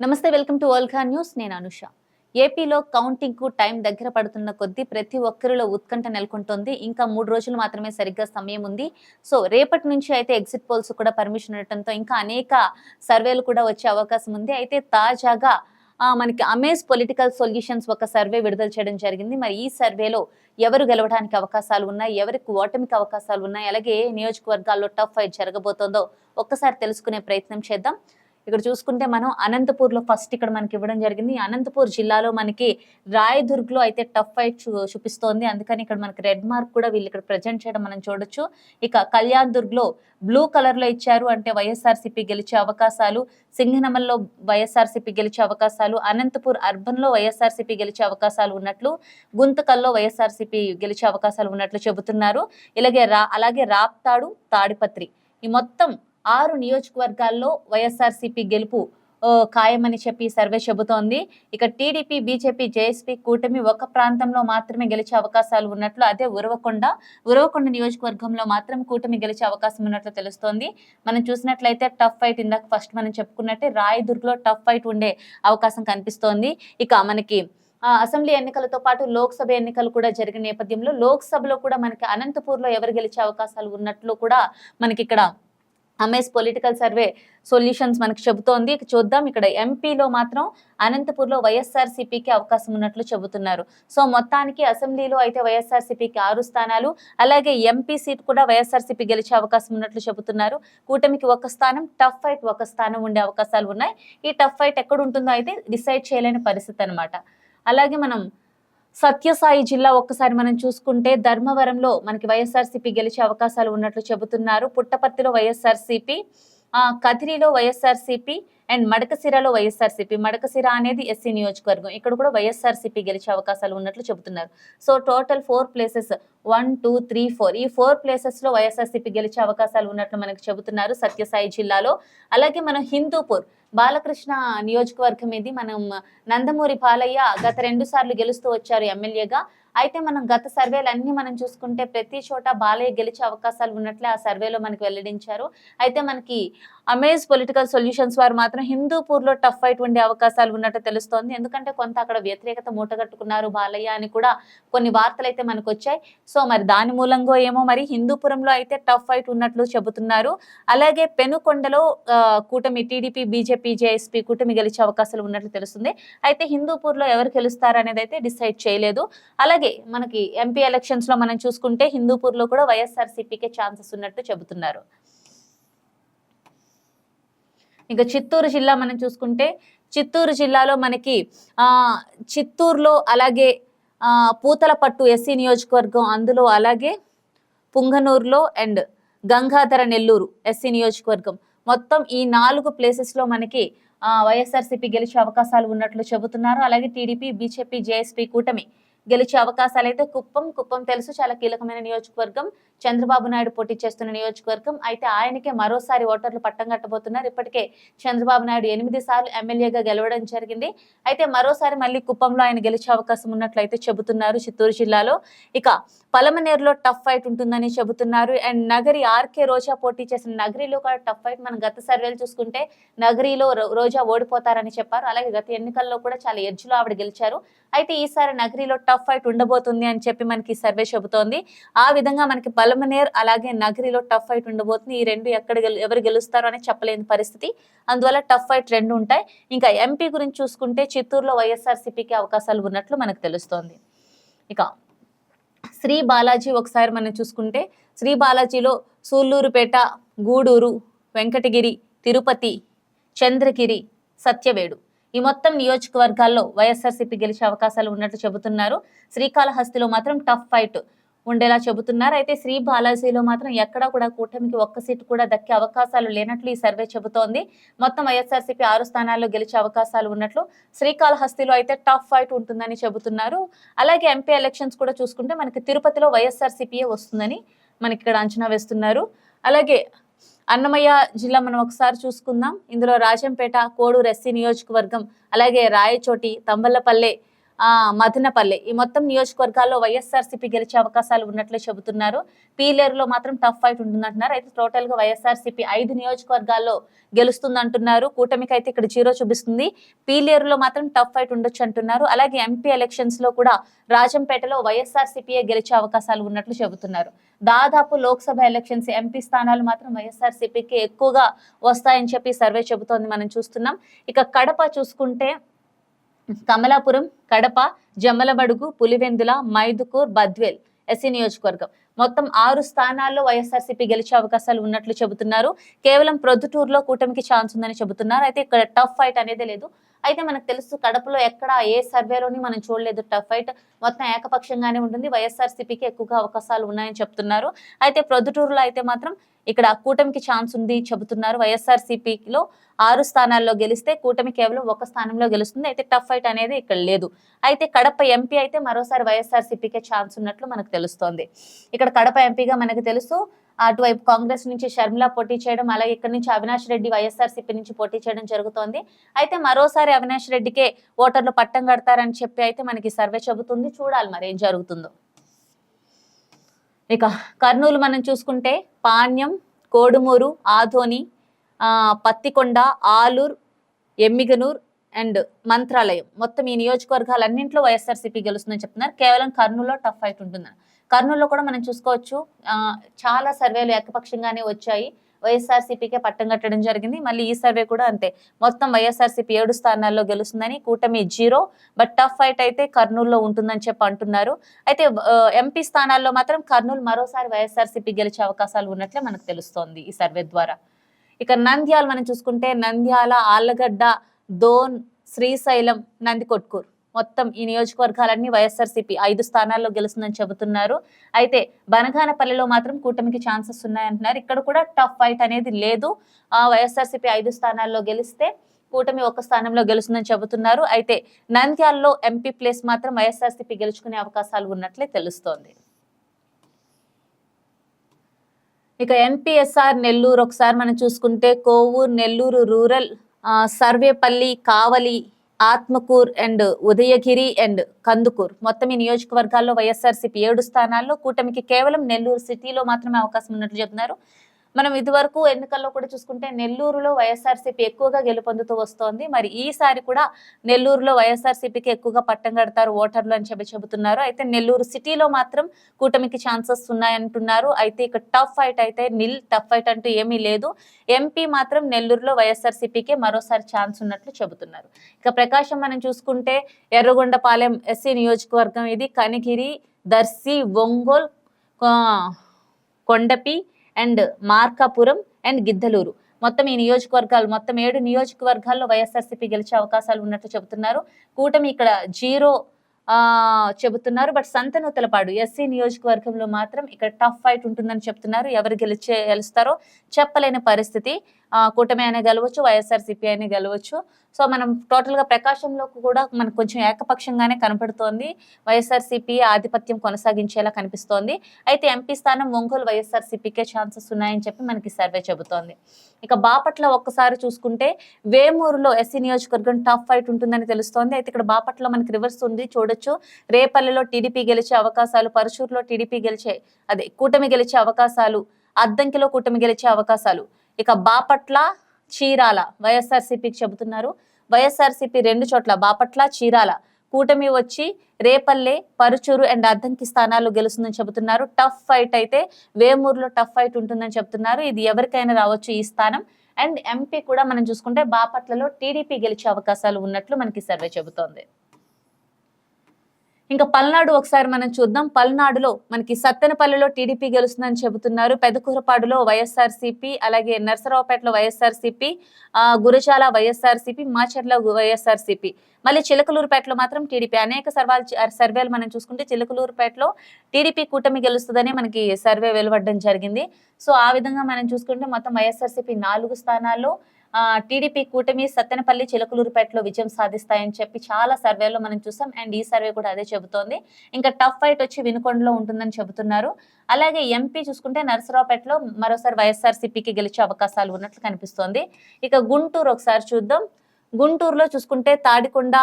నమస్తే welcome to Olga news. నేను అనుష. ఏపీలో కౌంటింగ్కు టైం దగ్గర పడుతున్న కొద్దీ ప్రతి ఒక్కరిలో ఉత్కంఠ నెలకొంటోంది. ఇంకా మూడు రోజులు మాత్రమే సరిగ్గా సమయం ఉంది. సో రేపటి నుంచి అయితే ఎగ్జిట్ పోల్స్ కూడా పర్మిషన్ ఉండటంతో ఇంకా అనేక సర్వేలు కూడా వచ్చే అవకాశం ఉంది. అయితే తాజాగా మనకి అమేజ్ పొలిటికల్ సొల్యూషన్స్ ఒక సర్వే విడుదల చేయడం జరిగింది. మరి ఈ సర్వేలో ఎవరు గెలవడానికి అవకాశాలు ఉన్నాయి? ఎవరికి ఓటమికి అవకాశాలు ఉన్నాయి? అలాగే ఏ నియోజకవర్గాల్లో టఫ్ ఫైట్ జరగబోతోందో ఒక్కసారి తెలుసుకునే ప్రయత్నం చేద్దాం. ఇక్కడ చూసుకుంటే మనం అనంతపూర్లో ఫస్ట్ ఇక్కడ మనకి ఇవ్వడం జరిగింది. అనంతపూర్ జిల్లాలో మనకి రాయదుర్గ్లో అయితే టఫ్ ఫైట్ చూపిస్తోంది. అందుకని ఇక్కడ మనకి రెడ్ మార్క్ కూడా వీళ్ళు ఇక్కడ ప్రజెంట్ చేయడం మనం చూడొచ్చు. ఇక కళ్యాణ్ దుర్గ్లో బ్లూ కలర్లో ఇచ్చారు అంటే వైఎస్ఆర్సీపీ గెలిచే అవకాశాలు సింగనమల్లో వైఎస్ఆర్సీపీ గెలిచే అవకాశాలు అనంతపూర్ అర్బన్లో వైఎస్ఆర్సీపీ గెలిచే అవకాశాలు ఉన్నట్లు గుంతకల్లో వైఎస్ఆర్సీపీ గెలిచే అవకాశాలు ఉన్నట్లు చెబుతున్నారు. ఇలాగే రా అలాగే రాప్తాడు తాడిపత్రి. ఈ మొత్తం ఆరు నియోజకవర్గాల్లో వైఎస్ఆర్సీపీ గెలుపు ఖాయమని చెప్పి సర్వే చెబుతోంది. ఇక టీడీపీ బీజేపీ జేఎస్పీ కూటమి ఒక ప్రాంతంలో మాత్రమే గెలిచే అవకాశాలు ఉన్నట్లు అదే ఉరవకొండ ఉరవకొండ నియోజకవర్గంలో మాత్రం కూటమి గెలిచే అవకాశం ఉన్నట్లు తెలుస్తోంది. మనం చూసినట్లయితే టఫ్ ఫైట్ ఇందాక ఫస్ట్ మనం చెప్పుకున్నట్టే రాయదుర్గ్లో టఫ్ ఫైట్ ఉండే అవకాశం కనిపిస్తోంది. ఇక మనకి అసెంబ్లీ ఎన్నికలతో పాటు లోక్సభ ఎన్నికలు కూడా జరిగిన నేపథ్యంలో లోక్సభలో కూడా మనకి అనంతపూర్లో ఎవరు గెలిచే అవకాశాలు ఉన్నట్లు కూడా మనకి ఇక్కడ అమేజ్ పొలిటికల్ సర్వే సొల్యూషన్స్ మనకి చెబుతోంది. చూద్దాం. ఇక్కడ ఎంపీలో మాత్రం అనంతపూర్లో వైఎస్ఆర్సీపీకి అవకాశం ఉన్నట్లు చెబుతున్నారు. సో మొత్తానికి అసెంబ్లీలో అయితే వైఎస్ఆర్సీపీకి ఆరు స్థానాలు అలాగే ఎంపీ సీట్ కూడా వైఎస్ఆర్సీపీ గెలిచే అవకాశం ఉన్నట్లు చెబుతున్నారు. కూటమికి ఒక స్థానం టఫ్ ఫైట్ ఒక స్థానం ఉండే అవకాశాలు ఉన్నాయి. ఈ టఫ్ ఫైట్ ఎక్కడ ఉంటుందో అయితే డిసైడ్ చేయలేని పరిస్థితి అనమాట అలాగే మనం సత్యసాయి జిల్లా ఒక్కసారి మనం చూసుకుంటే ధర్మవరంలో మనకి వైఎస్ఆర్సీపీ గెలిచే అవకాశాలు ఉన్నట్లు చెబుతున్నారు. పుట్టపర్తిలో వైఎస్ఆర్సీపీ కదిరిలో వైఎస్ఆర్సీపీ అండ్ మడకసిరలో వైఎస్ఆర్సీపీ. మడకసిర అనేది ఎస్సీ నియోజకవర్గం. ఇక్కడ కూడా వైఎస్ఆర్సీపీ గెలిచే అవకాశాలు ఉన్నట్లు చెబుతున్నారు. So total four places one two three four. ఈ ఫోర్ ప్లేసెస్లో వైఎస్ఆర్సీపీ గెలిచే అవకాశాలు ఉన్నట్లు మనకు చెబుతున్నారు సత్యసాయి జిల్లాలో. అలాగే మనం హిందూపూర్ బాలకృష్ణ నియోజకవర్గం ఇది మనం నందమూరి పాలయ్య గత రెండు సార్లు గెలుస్తూ వచ్చారు ఎమ్మెల్యేగా. అయితే మనం గత సర్వేలు అన్ని మనం చూసుకుంటే ప్రతి చోట బాలయ్య గెలిచే అవకాశాలు ఉన్నట్లే ఆ సర్వేలో మనకి వెల్లడించారు. అయితే మనకి అమేజ్ పొలిటికల్ సొల్యూషన్స్ వారు మాత్రం హిందూపూర్లో టఫ్ ఫైట్ ఉండే అవకాశాలు ఉన్నట్టు తెలుస్తోంది. ఎందుకంటే కొంత అక్కడ వ్యతిరేకత మూటగట్టుకున్నారు బాలయ్య అని కూడా కొన్ని వార్తలు అయితే మనకు వచ్చాయి. సో మరి దాని మూలంగా ఏమో మరి హిందూపురంలో అయితే టఫ్ ఫైట్ ఉన్నట్లు చెబుతున్నారు. అలాగే పెనుకొండలో కూటమి టీడీపీ బీజేపీ జేఎస్పీ కూటమి గెలిచే అవకాశాలు ఉన్నట్లు తెలుస్తుంది. అయితే హిందూపూర్లో ఎవరు గెలుస్తారు అనేది అయితే డిసైడ్ చేయలేదు. అలాగే మనకి ఎంపీ ఎలక్షన్స్లో మనం చూసుకుంటే హిందూపూర్లో కూడా వైఎస్ఆర్ సిపికే ఛాన్సెస్ ఉన్నట్టు చెబుతున్నారు. ఇంకా చిత్తూరు జిల్లా మనం చూసుకుంటే చిత్తూరు జిల్లాలో మనకి ఆ చిత్తూరులో అలాగే ఆ పూతలపట్టు ఎస్సీ నియోజకవర్గం అందులో అలాగే పుంగనూరులో అండ్ గంగాధర నెల్లూరు ఎస్సీ నియోజకవర్గం. మొత్తం ఈ నాలుగు ప్లేసెస్లో మనకి ఆ, వైఎస్ఆర్సీపీ గెలిచే అవకాశాలు ఉన్నట్లు చెబుతున్నారు. అలాగే టీడీపీ బీజేపీ జేఎస్పీ కూటమి గెలిచే అవకాశాలు అయితే కుప్పం కుప్పం తెలుసు చాలా కీలకమైన నియోజకవర్గం. చంద్రబాబు నాయుడు పోటీ చేస్తున్న నియోజకవర్గం. అయితే ఆయనకే మరోసారి ఓటర్లు పట్టం కట్టబోతున్నారు. ఇప్పటికే చంద్రబాబు నాయుడు ఎనిమిది సార్లు ఎమ్మెల్యేగా గెలవడం జరిగింది. అయితే మరోసారి మళ్ళీ కుప్పంలో ఆయన గెలిచే అవకాశం ఉన్నట్లయితే చెబుతున్నారు చిత్తూరు జిల్లాలో. ఇక పలమనేరులో టఫ్ ఫైట్ ఉంటుందని చెబుతున్నారు. అండ్ నగరి ఆర్కే రోజా పోటీ చేసిన నగరిలో కూడా టఫ్ ఫైట్. మనం గత సర్వేలు చూసుకుంటే నగరిలో రో- రోజా ఓడిపోతారని చెప్పారు. అలాగే గత ఎన్నికల్లో కూడా చాలా ఎడ్జ్లో ఆవిడ గెలిచారు. అయితే ఈసారి నగరిలో టఫ్ టఫ్ ఫైట్ ఉండబోతుంది అని చెప్పి మనకి సర్వే చెబుతోంది. ఆ విధంగా మనకి పలమనేర్ అలాగే నగరిలో టఫ్ ఫైట్ ఉండబోతుంది. ఈ రెండు ఎక్కడ ఎవరు గెలుస్తారో అని చెప్పలేని పరిస్థితి. అందువల్ల టఫ్ ఫైట్ రెండు ఉంటాయి. ఇంకా ఎంపీ గురించి చూసుకుంటే చిత్తూరులో వైఎస్ఆర్సీపీకి అవకాశాలు ఉన్నట్లు మనకు తెలుస్తోంది. ఇక శ్రీ బాలాజీ ఒకసారి మనం చూసుకుంటే శ్రీ బాలాజీలో సూళ్ళూరుపేట గూడూరు వెంకటగిరి తిరుపతి చంద్రగిరి సత్యవేడు ఈ మొత్తం నియోజకవర్గాల్లో వైఎస్ఆర్సీపీ గెలిచే అవకాశాలు ఉన్నట్లు చెబుతున్నారు. శ్రీకాళహస్తిలో మాత్రం టఫ్ ఫైట్ ఉండేలా చెబుతున్నారు. అయితే శ్రీ బాలాజీలో మాత్రం ఎక్కడా కూడా కూటమికి ఒక్క సీటు కూడా దక్కే అవకాశాలు లేనట్లు ఈ సర్వే చెబుతోంది. మొత్తం వైఎస్ఆర్సీపీ ఆరు స్థానాల్లో గెలిచే అవకాశాలు ఉన్నట్లు శ్రీకాళహస్తిలో అయితే టఫ్ ఫైట్ ఉంటుందని చెబుతున్నారు. అలాగే ఎంపీ ఎలక్షన్స్ కూడా చూసుకుంటే మనకి తిరుపతిలో వైఎస్ఆర్సీపీయే వస్తుందని మనకి ఇక్కడ అంచనా వేస్తున్నారు. అలాగే అన్నమయ్య జిల్లా మనం ఒకసారి చూసుకుందాం. ఇందులో రాజంపేట కోడూరు ఎస్సీ నియోజకవర్గం అలాగే రాయచోటి తంబలపల్లె మదనపల్లి. ఈ మొత్తం నియోజకవర్గాల్లో వైఎస్ఆర్సీపీ గెలిచే అవకాశాలు ఉన్నట్లు చెబుతున్నారు. పీలేరులో మాత్రం టఫ్ ఫైట్ ఉంటుందంటున్నారు. అయితే టోటల్గా వైఎస్ఆర్సీపీ ఐదు నియోజకవర్గాల్లో గెలుస్తుంది అంటున్నారు కూటమికి అయితే ఇక్కడ జీరో చూపిస్తుంది. పీలేరులో మాత్రం టఫ్ ఫైట్ ఉండొచ్చు అంటున్నారు అలాగే ఎంపీ ఎలక్షన్స్లో కూడా రాజంపేటలో వైఎస్ఆర్సీపీఏ గెలిచే అవకాశాలు ఉన్నట్లు చెబుతున్నారు. దాదాపు లోక్సభ ఎలక్షన్స్ ఎంపీ స్థానాలు మాత్రం వైఎస్ఆర్సీపీకి ఎక్కువగా వస్తాయని చెప్పి సర్వే చెబుతోంది మనం చూస్తున్నాం. ఇక కడప చూసుకుంటే కమలాపురం కడప జమ్మలబడుగు పులివెందుల మైదుకూర్ బద్వేల్ ఎస్సీ నియోజకవర్గం. మొత్తం ఆరు స్థానాల్లో వైఎస్ఆర్సీపీ గెలిచే అవకాశాలు ఉన్నట్లు చెబుతున్నారు. కేవలం ప్రొద్దుటూరులో కూటమికి ఛాన్స్ ఉందని చెబుతున్నారు. అయితే ఇక్కడ టఫ్ ఫైట్ అనేది లేదు. అయితే మనకు తెలుసు కడపలో ఎక్కడ ఏ సర్వేలోని మనం చూడలేదు. టఫ్ ఫైట్ మొత్తం ఏకపక్షంగానే ఉంటుంది. వైఎస్ఆర్సీపీకి ఎక్కువగా అవకాశాలు ఉన్నాయని చెప్తున్నారు. అయితే ప్రొద్దుటూరులో అయితే మాత్రం ఇక్కడ కూటమికి ఛాన్స్ ఉంది చెబుతున్నారు. వైఎస్ఆర్సీపీలో ఆరు స్థానాల్లో గెలిస్తే కూటమి కేవలం ఒక స్థానంలో గెలుస్తుంది. అయితే టఫ్ ఫైట్ అనేది ఇక్కడ లేదు. అయితే కడప ఎంపీ అయితే మరోసారి వైఎస్ఆర్సీపీకే ఛాన్స్ ఉన్నట్లు మనకు తెలుస్తోంది. ఇక్కడ కడప ఎంపీగా మనకు తెలుసు అటువైపు కాంగ్రెస్ నుంచి షర్మిల పోటీ చేయడం అలాగే ఇక్కడ నుంచి అవినాష్ రెడ్డి వైఎస్ఆర్సీపీ నుంచి పోటీ చేయడం జరుగుతోంది. అయితే మరోసారి అవినాష్ రెడ్డికే ఓటర్లు పట్టం కడతారని చెప్పి అయితే మనకి సర్వే చెబుతుంది. చూడాలి మరి ఏం జరుగుతుందో. ఇక కర్నూలు మనం చూసుకుంటే పాణ్యం కోడుమూరు ఆధోని పత్తికొండ ఆలూర్ ఎమ్మిగనూర్ అండ్ మంత్రాలయం. మొత్తం ఈ నియోజకవర్గాలన్నింటిలో వైఎస్ఆర్సీపీ గెలుస్తుందని చెప్తున్నారు. కేవలం కర్నూలులో టఫ్ ఫైట్ ఉంటుందని. కర్నూలులో కూడా మనం చూసుకోవచ్చు. చాలా సర్వేలు ఏకపక్షంగానే వచ్చాయి. వైఎస్ఆర్సీపీకే పట్టం కట్టడం జరిగింది. మళ్ళీ ఈ సర్వే కూడా అంతే. మొత్తం వైఎస్ఆర్సీపీ ఏడు స్థానాల్లో గెలుస్తుందని కూటమి జీరో. బట్ టఫ్ ఫైట్ అయితే కర్నూలులో ఉంటుందని చెప్పి అంటున్నారు. అయితే ఎంపీ స్థానాల్లో మాత్రం కర్నూలు మరోసారి వైఎస్ఆర్సీపీ గెలిచే అవకాశాలు ఉన్నట్లే మనకు తెలుస్తోంది ఈ సర్వే ద్వారా. ఇక నంద్యాల మనం చూసుకుంటే నంద్యాల ఆళ్ళగడ్డ దోన్ శ్రీశైలం నందికొట్కూర్ మొత్తం ఈ నియోజకవర్గాలన్నీ వైఎస్ఆర్సీపీ ఐదు స్థానాల్లో గెలుస్తుందని చెబుతున్నారు. అయితే బనగానపల్లిలో మాత్రం కూటమికి ఛాన్సెస్ ఉన్నాయంటున్నారు. ఇక్కడ కూడా టఫ్ ఫైట్ అనేది లేదు. ఆ వైఎస్ఆర్సీపీ ఐదు స్థానాల్లో గెలిస్తే కూటమి ఒక స్థానంలో గెలుస్తుందని చెబుతున్నారు. అయితే నంద్యాలలో ఎంపీ ప్లేస్ మాత్రం వైఎస్ఆర్సీపీ గెలుచుకునే అవకాశాలు ఉన్నట్లే తెలుస్తోంది. ఇక ఎన్పిఎస్ఆర్ నెల్లూరు ఒకసారి మనం చూసుకుంటే Kovur Nellore rural Sarvepalli Kavali Atmakur and Udayagiri and Kandukur. మొత్తం ఈ నియోజకవర్గాల్లో వైఎస్ఆర్సీపీ ఏడు స్థానాల్లో కూటమికి కేవలం నెల్లూరు సిటీలో మాత్రమే అవకాశం ఉన్నట్లు చెప్తున్నారు. మనం ఇదివరకు ఎన్నికల్లో కూడా చూసుకుంటే నెల్లూరులో వైఎస్ఆర్సీపీ ఎక్కువగా గెలుపొందుతూ వస్తోంది. మరి ఈసారి కూడా నెల్లూరులో వైఎస్ఆర్సీపీకి ఎక్కువగా పట్టం కడతారు ఓటర్లు అని చెప్పి చెబుతున్నారు. అయితే నెల్లూరు సిటీలో మాత్రం కూటమికి ఛాన్సెస్ ఉన్నాయంటున్నారు. అయితే ఇక టఫ్ ఫైట్ అయితే నిల్ టఫ్ ఫైట్ అంటూ ఏమీ లేదు. ఎంపీ మాత్రం నెల్లూరులో వైఎస్ఆర్సీపీకి మరోసారి ఛాన్స్ ఉన్నట్లు చెబుతున్నారు. ఇక ప్రకాశం మనం చూసుకుంటే ఎర్రగొండపాలెం ఎస్సీ నియోజకవర్గం ఇది. Kanigiri Darsi Ongole Kondapi and Markapuram and Giddalur. మొత్తం ఈ నియోజకవర్గాలు మొత్తం ఏడు నియోజకవర్గాల్లో వైఎస్ఆర్సీపీ గెలిచే అవకాశాలు ఉన్నట్లు చెబుతున్నారు. కూటమి ఇక్కడ జీరో చెబుతున్నారు. బట్ సంతనూతలపాడు ఎస్సీ నియోజకవర్గంలో మాత్రం ఇక్కడ టఫ్ ఫైట్ ఉంటుందని చెప్తున్నారు. ఎవరు గెలిచే గెలుస్తారో చెప్పలేని పరిస్థితి. కూటమి అయినా గెలవచ్చు వైఎస్ఆర్సీపీ అయినా గెలవచ్చు. సో మనం టోటల్గా ప్రకాశంలో కూడా మనకు కొంచెం ఏకపక్షంగానే కనపడుతోంది. వైఎస్ఆర్సీపీ ఆధిపత్యం కొనసాగించేలా కనిపిస్తోంది. అయితే ఎంపీ స్థానం ఒంగోలు వైఎస్ఆర్సీపీకే ఛాన్సెస్ ఉన్నాయని చెప్పి మనకి సర్వే చెబుతోంది. ఇక బాపట్ల ఒక్కసారి చూసుకుంటే వేమూరులో ఎస్సీ నియోజకవర్గం టఫ్ ఫైట్ ఉంటుందని తెలుస్తోంది. అయితే ఇక్కడ బాపట్ల మనకి రివర్స్ ఉంది. చూడొచ్చు. రేపల్లిలో టీడీపీ గెలిచే అవకాశాలు పరశూరులో టీడీపీ గెలిచే అదే కూటమి గెలిచే అవకాశాలు అద్దంకిలో కూటమి గెలిచే అవకాశాలు. ఇక బాపట్ల చీరాల వైఎస్ఆర్సీపీకి చెబుతున్నారు. వైఎస్ఆర్సీపీ రెండు చోట్ల బాపట్ల చీరాల కూటమి వచ్చి రేపల్లె పరుచూరు అండ్ అద్దంకి స్థానాలు గెలుస్తుందని చెబుతున్నారు. టఫ్ ఫైట్ అయితే వేమూరులో టఫ్ ఫైట్ ఉంటుందని చెబుతున్నారు. ఇది ఎవరికైనా రావచ్చు ఈ స్థానం. అండ్ ఎంపీ కూడా మనం చూసుకుంటే బాపట్లలో టీడీపీ గెలిచే అవకాశాలు ఉన్నట్లు మనకి సర్వే చెబుతోంది. ఇంకా పల్నాడు ఒకసారి మనం చూద్దాం. పల్నాడులో మనకి సత్తెనపల్లిలో టీడీపీ గెలుస్తుందని చెబుతున్నారు. పెదకూరపాడులో వైఎస్ఆర్సీపీ అలాగే నర్సరావుపేటలో వైఎస్ఆర్సీపీ ఆ, గురజాల వైఎస్ఆర్సీపీ మాచర్ల వైఎస్ఆర్సీపీ. మళ్ళీ చిలకలూరుపేటలో మాత్రం టీడీపీ అనేక సర్వాలు సర్వేలు మనం చూసుకుంటే చిలకలూరుపేటలో టీడీపీ కూటమి గెలుస్తుందని మనకి సర్వే వెలువడడం జరిగింది. సో ఆ విధంగా మనం చూసుకుంటే మొత్తం వైఎస్ఆర్సీపీ నాలుగు స్థానాల్లో టీడీపీ కూటమి సత్తెనపల్లి చిలకలూరుపేటలో విజయం సాధిస్తాయని చెప్పి చాలా సర్వేలో మనం చూసాం. అండ్ ఈ సర్వే కూడా అదే చెబుతోంది. ఇంకా టఫ్ ఫైట్ వచ్చి వినుకొండలో ఉంటుందని చెబుతున్నారు. అలాగే ఎంపీ చూసుకుంటే నరసరావుపేటలో మరోసారి వైఎస్ఆర్సీపీకి గెలిచే అవకాశాలు ఉన్నట్లు కనిపిస్తోంది. ఇక గుంటూరు ఒకసారి చూద్దాం. గుంటూరులో చూసుకుంటే తాడికొండ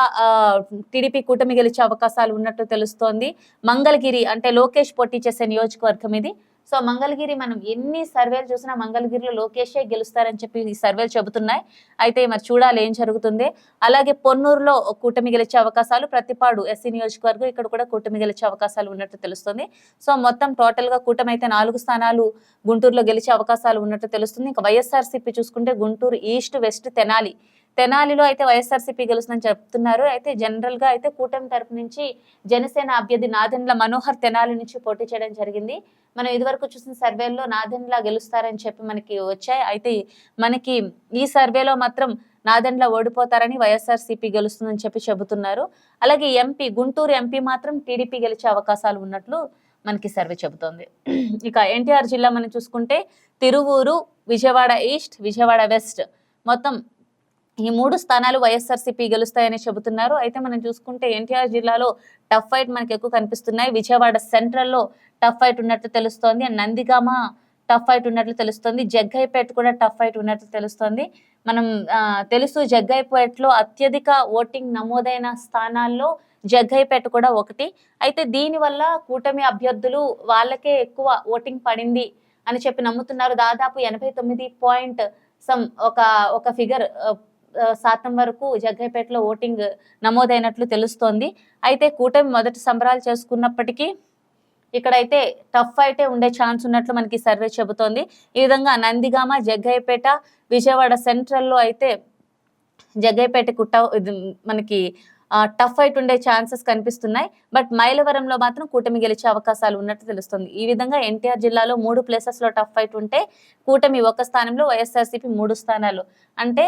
టీడీపీ కూటమి గెలిచే అవకాశాలు ఉన్నట్టు తెలుస్తోంది. మంగళగిరి అంటే లోకేష్ పోటీ చేసే నియోజకవర్గం ఇది. సో మంగళగిరి మనం ఎన్ని సర్వేలు చూసినా మంగళగిరిలో లోకేషే గెలుస్తారని చెప్పి ఈ సర్వేలు చెబుతున్నాయి. అయితే మరి చూడాలి ఏం జరుగుతుంది. అలాగే పొన్నూరులో కూటమి గెలిచే అవకాశాలు ప్రతిపాడు ఎస్సీ నియోజకవర్గం ఇక్కడ కూడా కూటమి గెలిచే అవకాశాలు ఉన్నట్టు తెలుస్తుంది. సో మొత్తం టోటల్గా కూటమి అయితే నాలుగు స్థానాలు గుంటూరులో గెలిచే అవకాశాలు ఉన్నట్టు తెలుస్తుంది. ఇంకా వైఎస్ఆర్సీపీ చూసుకుంటే గుంటూరు ఈస్ట్ వెస్ట్ తెనాలి తెనాలిలో అయితే వైఎస్ఆర్సీపీ గెలుస్తుందని చెప్తున్నారు. అయితే జనరల్గా అయితే కూటమి తరపు నుంచి జనసేన అభ్యర్థి నాదెండ్ల మనోహర్ తెనాలి నుంచి పోటీ చేయడం జరిగింది. మనం ఇదివరకు చూసిన సర్వేల్లో నాదెండ్ల గెలుస్తారని చెప్పి మనకి వచ్చాయి. అయితే మనకి ఈ సర్వేలో మాత్రం నాదెండ్ల ఓడిపోతారని వైఎస్ఆర్సీపీ గెలుస్తుందని చెప్పి చెబుతున్నారు. అలాగే ఎంపీ గుంటూరు ఎంపీ మాత్రం టీడీపీ గెలిచే అవకాశాలు ఉన్నట్లు మనకి సర్వే చెబుతోంది. ఇక ఎన్టీఆర్ జిల్లా మనం చూసుకుంటే తిరువూరు విజయవాడ ఈస్ట్ విజయవాడ వెస్ట్. మొత్తం ఈ మూడు స్థానాలు వైఎస్ఆర్సీపీ గెలుస్తాయని చెబుతున్నారు. అయితే మనం చూసుకుంటే ఎన్టీఆర్ జిల్లాలో టఫ్ ఫైట్ మనకి ఎక్కువ కనిపిస్తున్నాయి. విజయవాడ సెంట్రల్లో టఫ్ ఫైట్ ఉన్నట్లు తెలుస్తోంది. అండ్ నందిగామ టఫ్ ఫైట్ ఉన్నట్లు తెలుస్తోంది. జగ్గైపేట కూడా టఫ్ ఫైట్ ఉన్నట్లు తెలుస్తోంది. మనం తెలుసు జగ్గైపేటలో అత్యధిక ఓటింగ్ నమోదైన స్థానాల్లో జగ్గైపేట కూడా ఒకటి. అయితే దీనివల్ల కూటమి అభ్యర్థులు వాళ్ళకే ఎక్కువ ఓటింగ్ పడింది అని చెప్పి నమ్ముతున్నారు. దాదాపు ఎనభై తొమ్మిది పాయింట్ సమ్ ఒక ఒక ఫిగర్ శాతం వరకు జగ్గైపేటలో ఓటింగ్ నమోదైనట్లు తెలుస్తోంది. అయితే కూటమి మొదటి సంబరాలు చేసుకున్నప్పటికీ ఇక్కడైతే టఫ్ అయితే ఉండే ఛాన్స్ ఉన్నట్లు మనకి సర్వే చెబుతోంది. ఈ విధంగా నందిగామ జగ్గైపేట విజయవాడ సెంట్రల్లో అయితే జగ్గైపేట కుట్ట మనకి టఫ్ ఫైట్ ఉండే ఛాన్సెస్ కనిపిస్తున్నాయి. బట్ మైలవరంలో మాత్రం కూటమి గెలిచే అవకాశాలు ఉన్నట్టు తెలుస్తుంది. ఈ విధంగా ఎన్టీఆర్ జిల్లాలో మూడు ప్లేసెస్లో టఫ్ ఫైట్ ఉంటే కూటమి ఒక స్థానంలో వైఎస్ఆర్సీపీ మూడు స్థానాలు. అంటే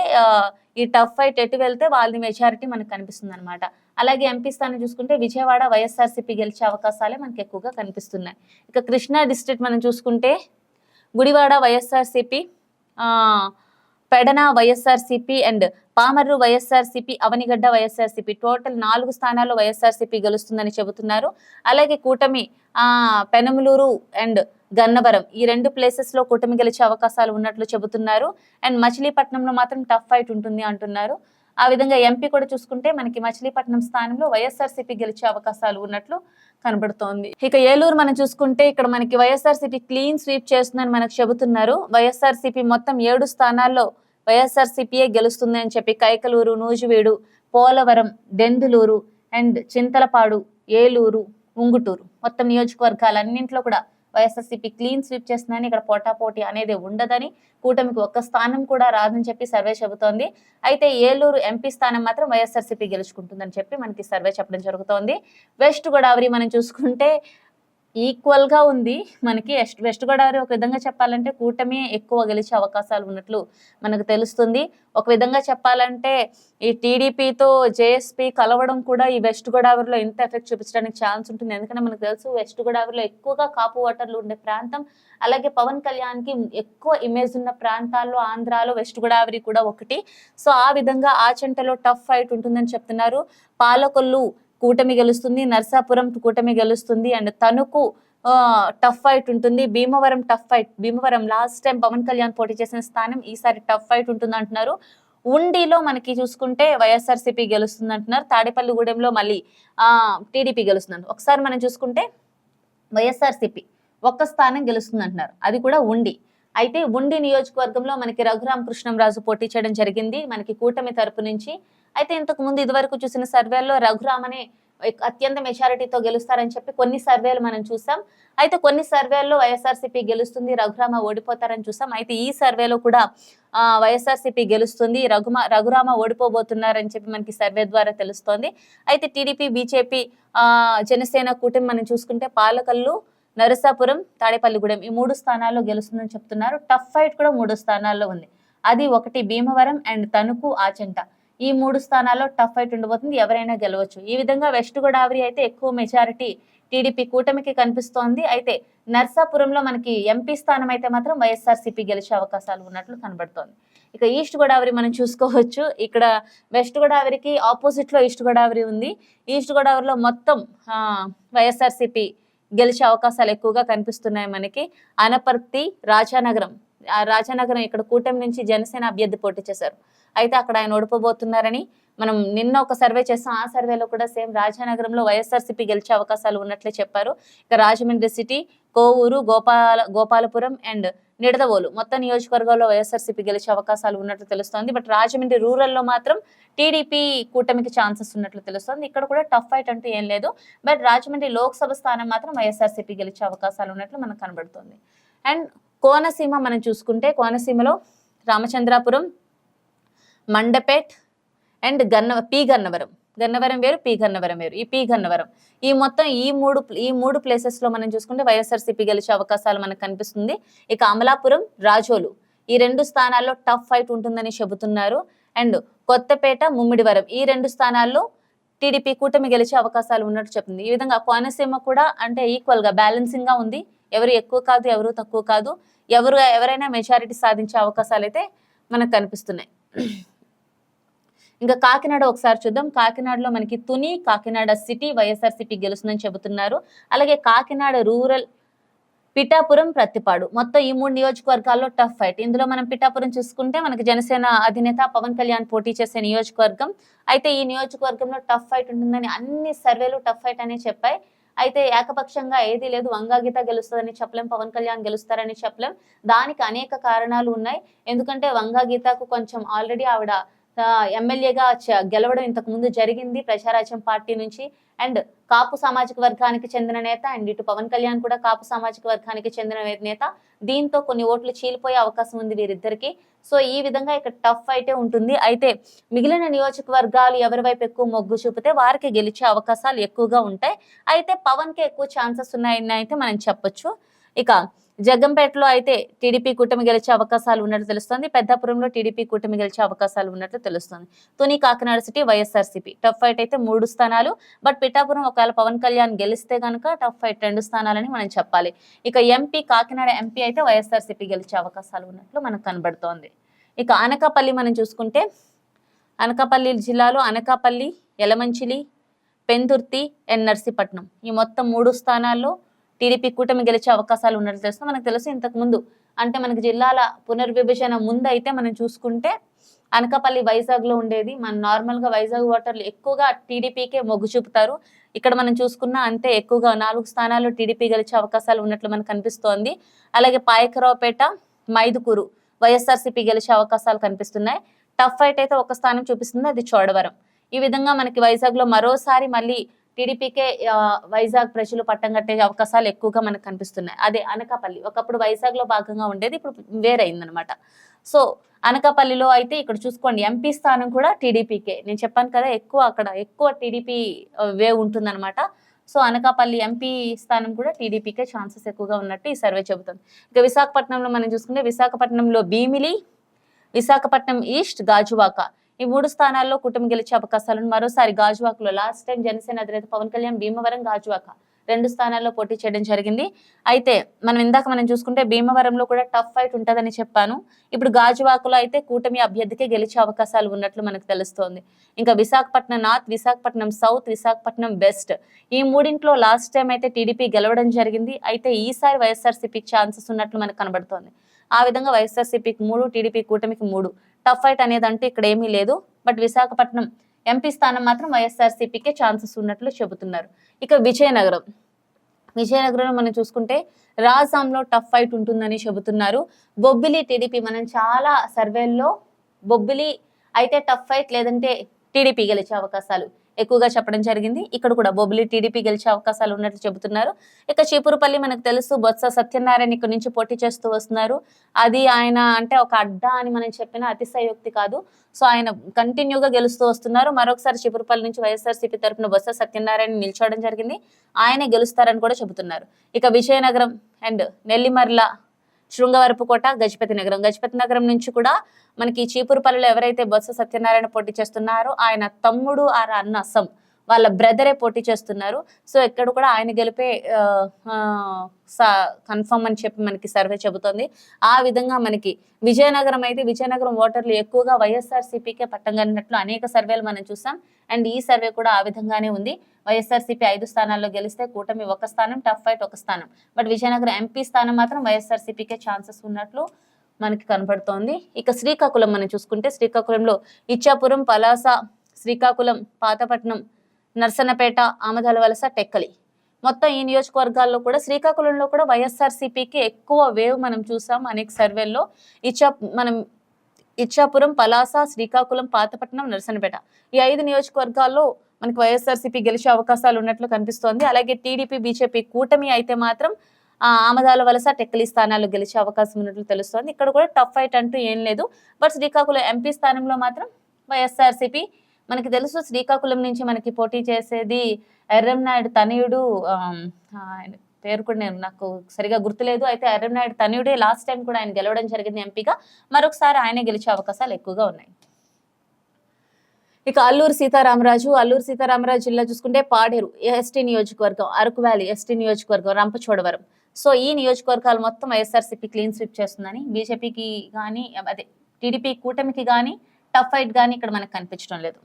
ఈ టఫ్ ఫైట్ ఎటు వెళ్తే వాళ్ళది మెజారిటీ మనకు కనిపిస్తుంది అనమాట అలాగే ఎంపీ స్థానం చూసుకుంటే విజయవాడ వైఎస్ఆర్సీపీ గెలిచే అవకాశాలే మనకు ఎక్కువగా కనిపిస్తున్నాయి. ఇక కృష్ణా డిస్ట్రిక్ట్ మనం చూసుకుంటే Gudivada YSRCP Pedana YSRCP and Pamarru YSRCP Avanigadda YSRCP total నాలుగు స్థానాల్లో వైఎస్ఆర్సీపీ గెలుస్తుందని చెబుతున్నారు. అలాగే కూటమి పెనమలూరు అండ్ గన్నవరం ఈ రెండు ప్లేసెస్లో కూటమి గెలిచే అవకాశాలు ఉన్నట్లు చెబుతున్నారు. అండ్ మచిలీపట్నంలో మాత్రం టఫ్ ఫైట్ ఉంటుంది అంటున్నారు. ఆ విధంగా ఎంపీ కూడా చూసుకుంటే మనకి మచిలీపట్నం స్థానంలో వైఎస్ఆర్సీపీ గెలిచే అవకాశాలు ఉన్నట్లు కనబడుతోంది. ఇక ఏలూరు మనం చూసుకుంటే ఇక్కడ మనకి వైఎస్ఆర్సీపీ క్లీన్ స్వీప్ చేస్తుందని మనకు చెబుతున్నారు. వైఎస్ఆర్సీపీ మొత్తం ఏడు స్థానాల్లో వైఎస్ఆర్సీపీఏ గెలుస్తుంది అని చెప్పి కైకలూరు నూజివీడు పోలవరం దెందులూరు అండ్ చింతలపాడు ఏలూరు ఉంగుటూరు మొత్తం నియోజకవర్గాలన్నింటిలో కూడా వైఎస్ఆర్సీపీ క్లీన్ స్వీప్ చేస్తుందని ఇక్కడ పోటాపోటీ అనేది ఉండదని కూటమికి ఒక్క స్థానం కూడా రాదని చెప్పి సర్వే చెబుతోంది. అయితే ఏలూరు ఎంపీ స్థానం మాత్రం వైఎస్ఆర్సీపీ గెలుచుకుంటుందని చెప్పి మనకి సర్వే చెప్పడం జరుగుతోంది. వెస్ట్ గోదావరి మనం చూసుకుంటే ఈక్వల్గా ఉంది. మనకి వెస్ట్ వెస్ట్ గోదావరి ఒక విధంగా చెప్పాలంటే కూటమి ఎక్కువ గెలిచే అవకాశాలు ఉన్నట్లు మనకు తెలుస్తుంది. ఒక విధంగా చెప్పాలంటే ఈ టీడీపీతో జేఎస్పీ కలవడం కూడా ఈ వెస్ట్ గోదావరిలో ఎంత ఎఫెక్ట్ చూపించడానికి ఛాన్స్ ఉంటుంది. ఎందుకంటే మనకు తెలుసు వెస్ట్ గోదావరిలో ఎక్కువగా కాపు ఓటర్లు ఉండే ప్రాంతం. అలాగే పవన్ కళ్యాణ్కి ఎక్కువ ఇమేజ్ ఉన్న ప్రాంతాల్లో ఆంధ్రాలో వెస్ట్ గోదావరి కూడా ఒకటి. సో ఆ విధంగా ఆ చెంటలో టఫ్ ఫైట్ ఉంటుందని చెప్తున్నారు. పాలకొల్లు కూటమి గెలుస్తుంది నర్సాపురం కూటమి గెలుస్తుంది అండ్ తణుకు టఫ్ ఫైట్ ఉంటుంది. Bhimavaram tough fight Bhimavaram last time Pawan Kalyan పోటీ చేసిన స్థానం ఈసారి టఫ్ ఫైట్ ఉంటుంది అంటున్నారు ఉండిలో మనకి చూసుకుంటే వైఎస్ఆర్సీపీ గెలుస్తుంది అంటున్నారు తాడేపల్లిగూడెంలో మళ్ళీ టీడీపీ గెలుస్తుంది ఒకసారి మనం చూసుకుంటే వైఎస్ఆర్సీపీ ఒక్క స్థానం గెలుస్తుంది అంటున్నారు అది కూడా ఉండి. అయితే ఉండి నియోజకవర్గంలో మనకి రఘురామ కృష్ణంరాజు పోటీ చేయడం జరిగింది. మనకి కూటమి తరపు నుంచి అయితే ఇంతకు ముందు ఇదివరకు చూసిన సర్వేల్లో రఘురామనే అత్యంత మెజారిటీతో గెలుస్తారని చెప్పి కొన్ని సర్వేలు మనం చూసాం. అయితే కొన్ని సర్వేల్లో వైఎస్ఆర్సీపీ గెలుస్తుంది రఘురామ ఓడిపోతారని చూసాం. అయితే ఈ సర్వేలో కూడా ఆ, వైఎస్ఆర్సీపీ గెలుస్తుంది రఘుమ రఘురామ ఓడిపోబోతున్నారని చెప్పి మనకి సర్వే ద్వారా తెలుస్తోంది. అయితే టీడీపీ బీజేపీ ఆ జనసేన కూటమి మనం చూసుకుంటే పాలకల్లు నరసాపురం తాడేపల్లిగూడెం ఈ మూడు స్థానాల్లో గెలుస్తుందని చెప్తున్నారు. టఫ్ ఫైట్ కూడా మూడు స్థానాల్లో ఉంది. అది ఒకటి భీమవరం అండ్ తణుకు ఆచంట. ఈ మూడు స్థానాల్లో టఫ్ ఫైట్ ఉండబోతుంది ఎవరైనా గెలవచ్చు. ఈ విధంగా వెస్ట్ గోదావరి అయితే ఎక్కువ మెజారిటీ టీడీపీ కూటమికి కనిపిస్తోంది. అయితే నర్సాపురంలో మనకి ఎంపీ స్థానం అయితే మాత్రం వైఎస్ఆర్సీపీ గెలిచే అవకాశాలు ఉన్నట్లు కనబడుతోంది. ఇక ఈస్ట్ గోదావరి మనం చూసుకోవచ్చు. ఇక్కడ వెస్ట్ గోదావరికి ఆపోజిట్లో ఈస్ట్ గోదావరి ఉంది. ఈస్ట్ గోదావరిలో మొత్తం వైఎస్ఆర్సీపీ గెలిచే అవకాశాలు ఎక్కువగా కనిపిస్తున్నాయి మనకి. అనపర్తి రాజానగరం ఆ రాజానగరం ఇక్కడ కూటమి నుంచి జనసేన అభ్యర్థి పోటీ చేశారు. అయితే అక్కడ ఆయన ఓడిపోబోతున్నారని మనం నిన్న ఒక సర్వే చేస్తాం ఆ సర్వేలో కూడా సేమ్ రాజానగరంలో వైఎస్ఆర్సీపీ గెలిచే అవకాశాలు ఉన్నట్లే చెప్పారు. ఇక రాజమండ్రి సిటీ కోవూరు గోపాల గోపాలపురం అండ్ నిడదవోలు మొత్తం నియోజకవర్గాల్లో వైఎస్ఆర్సీపీ గెలిచే అవకాశాలు ఉన్నట్లు తెలుస్తోంది. బట్ రాజమండ్రి రూరల్లో మాత్రం టీడీపీ కూటమికి ఛాన్సెస్ ఉన్నట్లు తెలుస్తోంది. ఇక్కడ కూడా టఫ్ ఫైట్ అంటూ ఏం లేదు. బట్ రాజమండ్రి లోక్సభ స్థానం మాత్రం వైఎస్ఆర్సీపీ గెలిచే అవకాశాలు ఉన్నట్లు మనకు కనబడుతుంది. అండ్ కోనసీమ మనం చూసుకుంటే కోనసీమలో రామచంద్రాపురం మండపేట్ అండ్ గన్న పి గన్నవరం. గన్నవరం వేరు పి గన్నవరం వేరు. ఈ పి గన్నవరం. ఈ మొత్తం ఈ మూడు ఈ మూడు ప్లేసెస్లో మనం చూసుకుంటే వైఎస్ఆర్సీపీ గెలిచే అవకాశాలు మనకు కనిపిస్తుంది. ఇక అమలాపురం రాజోలు. ఈ రెండు స్థానాల్లో టఫ్ ఫైట్ ఉంటుందని చెబుతున్నారు. అండ్ కొత్తపేట ముమ్మిడివరం. ఈ రెండు స్థానాల్లో టీడీపీ కూటమి గెలిచే అవకాశాలు ఉన్నట్టు చెప్తుంది. ఈ విధంగా కోనసీమ కూడా అంటే ఈక్వల్గా బ్యాలెన్సింగ్గా ఉంది. ఎవరు ఎక్కువ కాదు ఎవరు తక్కువ కాదు. ఎవరు ఎవరైనా మెజారిటీ సాధించే అవకాశాలు అయితే మనకు కనిపిస్తున్నాయి. ఇంకా కాకినాడ ఒకసారి చూద్దాం. కాకినాడలో మనకి తుని కాకినాడ సిటీ వైఎస్ఆర్సీపీ గెలుస్తుందని చెబుతున్నారు. అలాగే కాకినాడ రూరల్ పిఠాపురం ప్రతిపాడు మొత్తం ఈ మూడు నియోజకవర్గాల్లో టఫ్ ఫైట్ ఇందులో మనం పిఠాపురం చూసుకుంటే మనకి జనసేన అధినేత పవన్ కళ్యాణ్ పోటీ చేసే నియోజకవర్గం. అయితే ఈ నియోజకవర్గంలో టఫ్ ఫైట్ ఉంటుందని అన్ని సర్వేలు టఫ్ ఫైట్ అనే చెప్పాయి. అయితే ఏకపక్షంగా ఏదీ లేదు. వంగాగీత గెలుస్తుందని చెప్పలేం. పవన్ కళ్యాణ్ గెలుస్తారని చెప్పలేం. దానికి అనేక కారణాలు ఉన్నాయి. ఎందుకంటే వంగాగీతకు కొంచెం ఆల్రెడీ ఆవిడ ఎమ్మెల్యేగా గెలవడం ఇంతకు ముందు జరిగింది ప్రజారాజ్యం పార్టీ నుంచి. అండ్ కాపు సామాజిక వర్గానికి చెందిన నేత అండ్ ఇటు పవన్ కళ్యాణ్ కూడా కాపు సామాజిక వర్గానికి చెందిన నేత. దీంతో కొన్ని ఓట్లు చీలిపోయే అవకాశం ఉంది వీరిద్దరికి. సో ఈ విధంగా ఇక్కడ టఫ్ అయితే ఉంటుంది. అయితే మిగిలిన నియోజకవర్గాలు ఎవరి వైపు ఎక్కువ మొగ్గు చూపితే వారికి గెలిచే అవకాశాలు ఎక్కువగా ఉంటాయి. అయితే పవన్కి ఎక్కువ ఛాన్సెస్ ఉన్నాయని అయితే మనం చెప్పొచ్చు. ఇక జగ్గంపేటలో అయితే టీడీపీ కూటమి గెలిచే అవకాశాలు ఉన్నట్లు తెలుస్తోంది. పెద్దాపురంలో టీడీపీ కూటమి గెలిచే అవకాశాలు ఉన్నట్లు తెలుస్తోంది. Tuni Kakinada city YSRCP. Tough fight అయితే మూడు స్థానాలు. బట్ పిఠాపురం ఒకవేళ పవన్ కళ్యాణ్ గెలిస్తే కనుక టఫ్ ఫైట్ రెండు స్థానాలని మనం చెప్పాలి. ఇక ఎంపీ కాకినాడ ఎంపీ అయితే వైఎస్ఆర్సీపీ గెలిచే అవకాశాలు ఉన్నట్లు మనకు కనబడుతోంది. ఇక అనకాపల్లి మనం చూసుకుంటే అనకాపల్లి జిల్లాలో అనకాపల్లి ఎలమంచిలి పెందుర్తి ఎన్ నర్సీపట్నం ఈ మొత్తం మూడు స్థానాల్లో టీడీపీ కూటమి గెలిచే అవకాశాలు ఉన్నట్లు తెలుస్తుంది. మనకు తెలుసు ఇంతకు ముందు అంటే మనకి జిల్లాల పునర్విభజన ముందు అయితే మనం చూసుకుంటే అనకాపల్లి వైజాగ్లో ఉండేది. మన నార్మల్గా వైజాగ్ ఓటర్లు ఎక్కువగా టీడీపీకే మొగ్గు చూపుతారు. ఇక్కడ మనం చూసుకున్నా అంతే ఎక్కువగా నాలుగు స్థానాల్లో టీడీపీ గెలిచే అవకాశాలు ఉన్నట్లు మనకు కనిపిస్తోంది. అలాగే పాయకరావుపేట మైదుకూరు వైఎస్ఆర్సీపీ గెలిచే అవకాశాలు కనిపిస్తున్నాయి. టఫ్ ఫైట్ అయితే ఒక స్థానం చూపిస్తుంది. అది చోడవరం. ఈ విధంగా మనకి వైజాగ్లో మరోసారి మళ్ళీ టీడీపీకే వైజాగ్ ప్రజలు పట్టం కట్టే అవకాశాలు ఎక్కువగా మనకు కనిపిస్తున్నాయి. అదే అనకాపల్లి. ఒకప్పుడు వైజాగ్లో భాగంగా ఉండేది ఇప్పుడు వేరైందనమాట సో అనకాపల్లిలో అయితే ఇక్కడ చూసుకోండి ఎంపీ స్థానం కూడా టీడీపీకే. నేను చెప్పాను కదా ఎక్కువ అక్కడ ఎక్కువ టీడీపీ వే ఉంటుందన్నమాట. సో అనకాపల్లి ఎంపీ స్థానం కూడా టీడీపీకే ఛాన్సెస్ ఎక్కువగా ఉన్నట్టు ఈ సర్వే చెబుతుంది. ఇక విశాఖపట్నంలో మనం చూసుకుంటే విశాఖపట్నంలో భీమిలి విశాఖపట్నం ఈస్ట్ గాజువాక. ఈ మూడు స్థానాల్లో కూటమి గెలిచే అవకాశాలను మరోసారి గాజువాకలో లాస్ట్ టైం జనసేన అధినేత పవన్ కళ్యాణ్ భీమవరం గాజువాక రెండు స్థానాల్లో పోటీ చేయడం జరిగింది. అయితే మనం ఇందాక మనం చూసుకుంటే భీమవరంలో కూడా టఫ్ ఫైట్ ఉంటుందని చెప్పాను. ఇప్పుడు గాజువాకలో అయితే కూటమి అభ్యర్థికే గెలిచే అవకాశాలు ఉన్నట్లు మనకు తెలుస్తోంది. ఇంకా Visakhapatnam north Visakhapatnam south Visakhapatnam west ఈ మూడింట్లో లాస్ట్ టైం అయితే టీడీపీ గెలవడం జరిగింది. అయితే ఈసారి వైఎస్ఆర్సీపీకి ఛాన్సెస్ ఉన్నట్లు మనకు కనబడుతోంది. ఆ విధంగా వైఎస్ఆర్సీపీకి మూడు టీడీపీ కూటమికి మూడు. టఫ్ ఫైట్ అనేది అంటే ఇక్కడ ఏమీ లేదు. బట్ విశాఖపట్నం ఎంపీ స్థానం మాత్రం వైఎస్ఆర్సీపీకే ఛాన్సెస్ ఉన్నట్లు చెబుతున్నారు. ఇక విజయనగరం. విజయనగరంలో మనం చూసుకుంటే రాజాంలో టఫ్ ఫైట్ ఉంటుందని చెబుతున్నారు. బొబ్బిలి టీడీపీ మనం చాలా సర్వేల్లో బొబ్బిలి అయితే టఫ్ ఫైట్ లేదంటే టీడీపీ గెలిచే అవకాశాలు. ఎక్కువగా చెప్పడం జరిగింది. ఇక్కడ కూడా బొబ్బిలి టీడీపీ గెలిచే అవకాశాలు ఉన్నట్లు చెబుతున్నారు. ఇక చీపురుపల్లి మనకు తెలుసు బొత్స సత్యనారాయణ ఇక్కడ నుంచి పోటీ చేస్తూ వస్తున్నారు. అది ఆయన అంటే ఒక అడ్డా అని మనం చెప్పిన అతిశయోక్తి కాదు. సో ఆయన కంటిన్యూగా గెలుస్తూ వస్తున్నారు. మరొకసారి చీపురుపల్లి నుంచి వైఎస్ఆర్సీపీ తరపున బొత్స సత్యనారాయణ నిల్చోవడం జరిగింది. ఆయనే గెలుస్తారని కూడా చెబుతున్నారు. ఇక విజయనగరం అండ్ నెల్లిమర్ల శృంగవరపుకోట గజపతి నగరం. గజపతి నగరం నుంచి కూడా మనకి చీపురుపల్లిలో ఎవరైతే బొత్స సత్యనారాయణ పోటీ చేస్తున్నారో ఆయన తమ్ముడు ఆర్ అన్న సం వాళ్ళ బ్రదరే పోటీ చేస్తున్నారు. సో ఇక్కడ కూడా ఆయన గెలిపే కన్ఫర్మ్ అని చెప్పి మనకి సర్వే చెబుతోంది. ఆ విధంగా మనకి విజయనగరం అయితే విజయనగరం ఓటర్లు ఎక్కువగా వైఎస్ఆర్ సిపికే పట్టంగన్నట్లు అనేక సర్వేలు మనం చూసాం. అండ్ ఈ సర్వే కూడా ఆ విధంగానే ఉంది. వైఎస్ఆర్సీపీ ఐదు స్థానాల్లో గెలిస్తే కూటమి ఒక స్థానం టఫ్ ఫైట్ ఒక స్థానం. బట్ విజయనగరం ఎంపీ స్థానం మాత్రం వైఎస్ఆర్సీపీకే ఛాన్సెస్ ఉన్నట్లు మనకి కనపడుతోంది. ఇక శ్రీకాకుళం మనం చూసుకుంటే శ్రీకాకుళంలో ఇచ్చాపురం పలాస శ్రీకాకుళం పాతపట్నం నర్సన్నపేట ఆమదాలవలస టెక్కలి. మొత్తం ఈ నియోజకవర్గాల్లో కూడా శ్రీకాకుళంలో కూడా వైఎస్ఆర్సీపీకి ఎక్కువ వేవ్ మనం చూసాం అనేక సర్వేల్లో. ఇచ్చా మనం ఇచ్చాపురం పలాస శ్రీకాకుళం పాతపట్నం నరసనపేట ఈ ఐదు నియోజకవర్గాల్లో మనకి వైఎస్ఆర్సీపీ గెలిచే అవకాశాలు ఉన్నట్లు కనిపిస్తోంది. అలాగే టీడీపీ బీజేపీ కూటమి అయితే మాత్రం ఆమదాల వలస టెక్కలి స్థానాల్లో గెలిచే అవకాశం ఉన్నట్లు తెలుస్తోంది. ఇక్కడ కూడా టఫ్ ఫైట్ అంటూ ఏం లేదు. బట్ శ్రీకాకుళం ఎంపీ స్థానంలో మాత్రం వైఎస్ఆర్సీపీ మనకి తెలుసు శ్రీకాకుళం నుంచి మనకి పోటీ చేసేది ఎర్రం నాయుడు తనయుడు ఆయన పేరు కూడా నేను నాకు సరిగా గుర్తులేదు. అయితే ఎర్రంనాయుడు తనయుడే లాస్ట్ టైం కూడా ఆయన గెలవడం జరిగింది ఎంపీగా. మరొకసారి ఆయనే గెలిచే అవకాశాలు ఎక్కువగా ఉన్నాయి. ఇక అల్లూరు సీతారామరాజు అల్లూరు సీతారామరాజు జిల్లా చూసుకుంటే పాడేరు ఎస్టీ నియోజకవర్గం అరకు వ్యాలీ ఎస్టీ నియోజకవర్గం రంపచోడవరం. సో ఈ నియోజకవర్గాలు మొత్తం వైఎస్ఆర్సీపీ క్లీన్ స్వీప్ చేస్తుందని బీజేపీకి కానీ అదే టీడీపీ కూటమికి కానీ టఫ్ ఫైట్ కానీ ఇక్కడ మనకు కనిపించడం లేదు.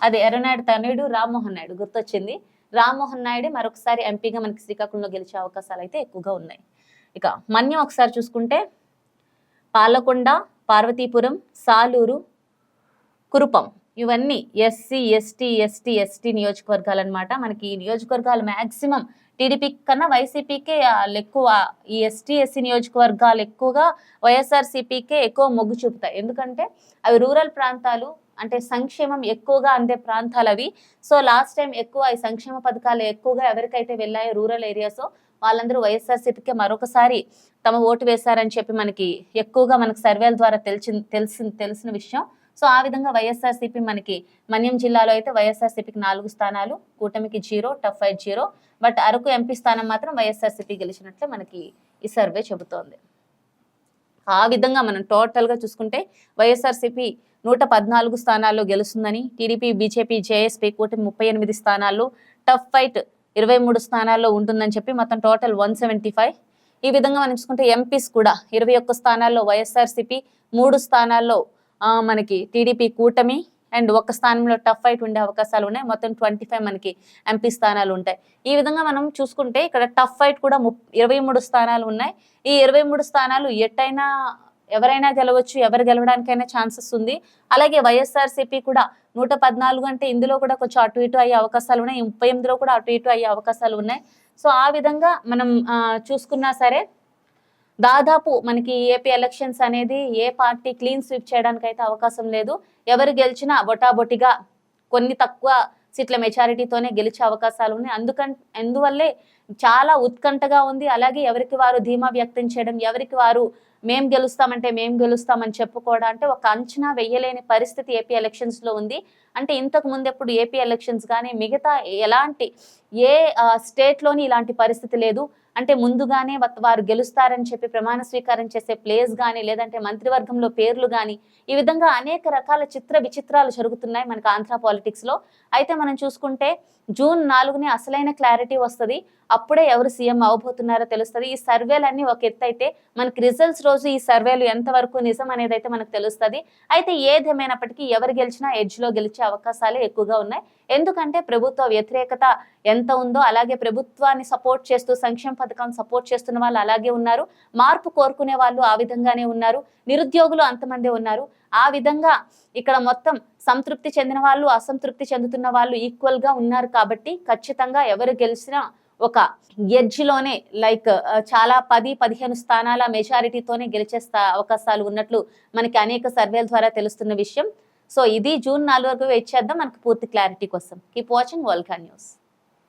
అదే ఎర్రనాయుడు తనయుడు రామ్మోహన్ నాయుడు గుర్తొచ్చింది. రామ్మోహన్ నాయుడు మరొకసారి ఎంపీగా మనకి శ్రీకాకుళంలో గెలిచే అవకాశాలు అయితే ఎక్కువగా ఉన్నాయి. ఇక మన్యం ఒకసారి చూసుకుంటే పాలకొండ పార్వతీపురం సాలూరు కురుపం ఇవన్నీ ఎస్సీ ఎస్టీ ఎస్టీ ఎస్టీ నియోజకవర్గాలు అనమాట మనకి ఈ నియోజకవర్గాలు మ్యాక్సిమం టీడీపీ కన్నా వైసీపీకే ఎక్కువ ఈ ఎస్టీ ఎస్సీ నియోజకవర్గాలు ఎక్కువగా వైఎస్ఆర్సీపీకే ఎక్కువ మొగ్గు చూపుతాయి. ఎందుకంటే అవి రూరల్ ప్రాంతాలు అంటే సంక్షేమం ఎక్కువగా అందే ప్రాంతాలు అవి సో లాస్ట్ టైం ఎక్కువ ఈ సంక్షేమ పథకాలు ఎక్కువగా ఎవరికైతే వెళ్ళాయో రూరల్ ఏరియాస్ వాళ్ళందరూ వైఎస్ఆర్సీపీకి మరొకసారి తమ ఓటు వేశారని చెప్పి మనకి ఎక్కువగా మనకు సర్వేల ద్వారా తెలిసి తెలిసి తెలిసిన విషయం. సో ఆ విధంగా వైఎస్ఆర్సీపీ మనకి మన్యం జిల్లాలో అయితే వైఎస్ఆర్సీపీకి నాలుగు స్థానాలు కూటమికి zero tough fight zero. But Araku MP స్థానం మాత్రం వైఎస్ఆర్సీపీ గెలిచినట్లే మనకి ఈ సర్వే చెబుతోంది. ఆ విధంగా మనం టోటల్గా చూసుకుంటే వైఎస్ఆర్సీపీ నూట పద్నాలుగు స్థానాల్లో గెలుస్తుందని టీడీపీ బీజేపీ జేఎస్పీ కూటమి ముప్పై ఎనిమిది స్థానాల్లో టఫ్ ఫైట్ ఇరవై మూడు స్థానాల్లో ఉంటుందని చెప్పి మొత్తం టోటల్ వన్ సెవెంటీ ఫైవ్. ఈ విధంగా మనం చూసుకుంటే ఎంపీస్ కూడా ఇరవై ఒక్క స్థానాల్లో వైఎస్ఆర్సీపీ మూడు స్థానాల్లో మనకి టీడీపీ కూటమి అండ్ ఒక స్థానంలో టఫ్ ఫైట్ ఉండే అవకాశాలు ఉన్నాయి. మొత్తం ట్వంటీ ఫైవ్ మనకి ఎంపీ స్థానాలు ఉంటాయి. ఈ విధంగా మనం చూసుకుంటే ఇక్కడ టఫ్ ఫైట్ కూడా ముప్ ఇరవై మూడు స్థానాలు ఉన్నాయి. ఈ ఇరవై మూడు స్థానాలు ఎట్టయినా ఎవరైనా గెలవచ్చు ఎవరు గెలవడానికైనా ఛాన్సెస్ ఉంది. అలాగే వైఎస్ఆర్సీపీ కూడా నూట పద్నాలుగు అంటే ఇందులో కూడా కొంచెం అటు ఇటు అయ్యే అవకాశాలు ఉన్నాయి. ముప్పై ఎనిమిదిలో కూడా అటు ఇటు అయ్యే అవకాశాలు ఉన్నాయి. సో ఆ విధంగా మనం చూసుకున్నా సరే దాదాపు మనకి ఏపీ ఎలక్షన్స్ అనేది ఏ పార్టీ క్లీన్ స్వీప్ చేయడానికి అయితే అవకాశం లేదు. ఎవరు గెలిచినా బొటాబొటిగా కొన్ని తక్కువ సీట్ల మెజారిటీతోనే గెలిచే అవకాశాలు ఉన్నాయి. అందుకని అందువల్లే చాలా ఉత్కంఠగా ఉంది. అలాగే ఎవరికి వారు ధీమా వ్యక్తం చేయడం ఎవరికి వారు మేం గెలుస్తామంటే మేం గెలుస్తామని చెప్పుకోవడం అంటే ఒక అంచనా వెయ్యలేని పరిస్థితి ఏపీ ఎలక్షన్స్లో ఉంది. అంటే ఇంతకు ముందు ఎప్పుడు ఏపీ ఎలక్షన్స్ కానీ మిగతా ఎలాంటి ఏ స్టేట్లోని ఇలాంటి పరిస్థితి లేదు. అంటే ముందుగానే వారు గెలుస్తారని చెప్పి ప్రమాణ స్వీకారం చేసే ప్లేస్ కానీ లేదంటే మంత్రివర్గంలో పేర్లు కానీ ఈ విధంగా అనేక రకాల చిత్ర విచిత్రాలు జరుగుతున్నాయి మనకి ఆంధ్ర పాలిటిక్స్లో అయితే మనం చూసుకుంటే జూన్ నాలుగుని అసలైన క్లారిటీ వస్తుంది. అప్పుడే ఎవరు సీఎం అవబోతున్నారో తెలుస్తుంది. ఈ సర్వేలన్నీ ఒక ఎత్తు అయితే మనకి రిజల్ట్స్ రోజు ఈ సర్వేలు ఎంతవరకు నిజం అనేది అయితే మనకు తెలుస్తుంది. అయితే ఏదేమైనప్పటికీ ఎవరు గెలిచినా ఎడ్జ్లో గెలిచే అవకాశాలే ఎక్కువగా ఉన్నాయి. ఎందుకంటే ప్రభుత్వ వ్యతిరేకత ఎంత ఉందో అలాగే ప్రభుత్వాన్ని సపోర్ట్ చేస్తూ సంక్షేమ పథకాన్ని సపోర్ట్ చేస్తున్న వాళ్ళు అలాగే ఉన్నారు. మార్పు కోరుకునే వాళ్ళు ఆ విధంగానే ఉన్నారు. నిరుద్యోగులు అంతమంది ఉన్నారు. ఆ విధంగా ఇక్కడ మొత్తం సంతృప్తి చెందిన వాళ్ళు అసంతృప్తి చెందుతున్న వాళ్ళు ఈక్వల్గా ఉన్నారు కాబట్టి ఖచ్చితంగా ఎవరు గెలిచినా ఒక ఎడ్జ్లోనే లైక్ చాలా పది పదిహేను స్థానాల మెజారిటీతోనే గెలిచే స్థా- అవకాశాలు ఉన్నట్లు మనకి అనేక సర్వేల ద్వారా తెలుస్తున్న విషయం. సో ఇది జూన్ నాలుగు వరకు వెయిట్ చేద్దాం. మనకి పూర్తి క్లారిటీ కోసం. Keep watching world news